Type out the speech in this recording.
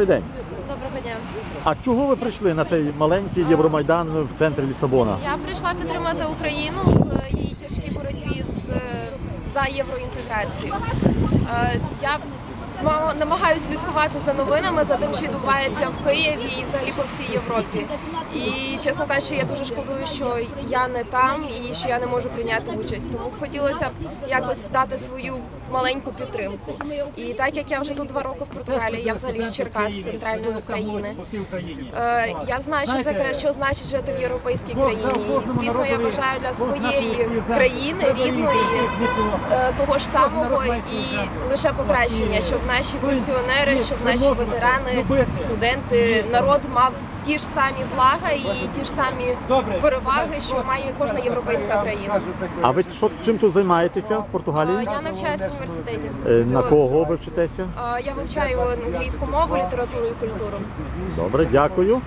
Добрий день. Доброго дня. А чого ви прийшли на цей маленький Євромайдан в центрі Лісабона? Я прийшла підтримати Україну в її тяжкій боротьбі з, е, за євроінтеграцію. Е, Я намагаюся слідкувати за новинами, за тим, що відбувається в Києві і взагалі по всій Європі. І чесно кажучи, я дуже шкодую, що я не там і що я не можу прийняти участь. Тому хотілося б якось дати свою маленьку підтримку. І так як я вже тут два роки в Португалії, я взагалі з Черкас, центральної України. Е, Я знаю, що таке, що значить жити в європейській країні. І, звісно, я бажаю для своєї країни рідної е, того ж самого і лише покращення, щоб наші пенсіонери, щоб наші ветерани, студенти, народ мав ті ж самі блага і ті ж самі переваги, що має кожна європейська країна. А ви що чим тут займаєтеся в Португалії? Я навчаюся в університеті. Е, На кого ви вчитеся? Я вивчаю англійську мову, літературу і культуру. Добре, дякую.